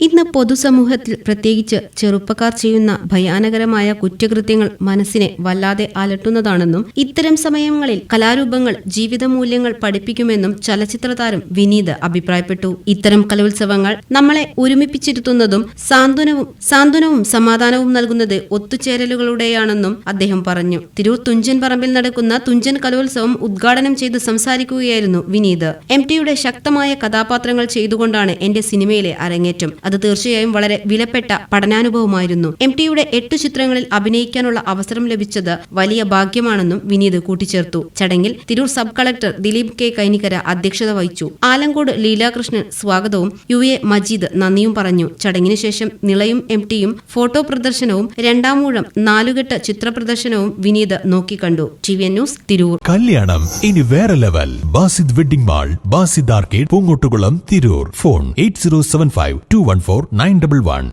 ഇന്ന് പൊതുസമൂഹത്തിൽ പ്രത്യേകിച്ച് ചെറുപ്പക്കാർ ചെയ്യുന്ന ഭയാനകരമായ കുറ്റകൃത്യങ്ങൾ മനസ്സിനെ വല്ലാതെ അലട്ടുന്നതാണെന്നും ഇത്തരം സമയങ്ങളിൽ കലാരൂപങ്ങൾ ജീവിതമൂല്യങ്ങൾ പഠിപ്പിക്കുമെന്നും ചലച്ചിത്ര താരം വിനീത് അഭിപ്രായപ്പെട്ടു. ഇത്തരം കലോത്സവങ്ങൾ നമ്മളെ ഒരുമിപ്പിച്ചിരുത്തുന്നതും സാന്ത്വനവും സാന്ത്വനവും സമാധാനവും നൽകുന്നത് ഒത്തുചേരലുകളുടെയാണെന്നും അദ്ദേഹം പറഞ്ഞു. തിരൂർ തുഞ്ചൻ പറമ്പിൽ നടക്കുന്ന തുഞ്ചൻ കലോത്സവം ഉദ്ഘാടനം ചെയ്ത് സംസാരിക്കുകയായിരുന്നു വിനീത്. എം ടിയുടെ ശക്തമായ കഥാപാത്രങ്ങൾ ചെയ്തുകൊണ്ടാണ് എന്റെ സിനിമയിലെ അരങ്ങേറ്റം. അത് തീർച്ചയായും വളരെ വിലപ്പെട്ട പഠനാനുഭവമായിരുന്നു. എം ടിയുടെ എട്ടു ചിത്രങ്ങളിൽ അഭിനയിക്കാനുള്ള അവസരം ലഭിച്ചത് വലിയ ഭാഗ്യമാണെന്നും വിനീത് കൂട്ടിച്ചേർത്തു. ചടങ്ങിൽ Tirur sub collector Dileep K Kainikkara അധ്യക്ഷത വഹിച്ചു. ആലങ്കോട് ലീലാകൃഷ്ണൻ സ്വാഗതവും യു എ മജീദ് നന്ദിയും പറഞ്ഞു. ചടങ്ങിന് ശേഷം നിളയും എം ടിയും ഫോട്ടോ പ്രദർശനവും രണ്ടാമൂഴം നാലുകെട്ട് ചിത്രപ്രദർശനവും വിനീത് നോക്കിക്കണ്ടു ടി വി ന്യൂസ് തിരൂർ. കല്യാണം ഇനി വേറെ level. Basid wedding mall Basid arcade Poongottukulam Tirur. Phone eight zero seven five two one four nine double one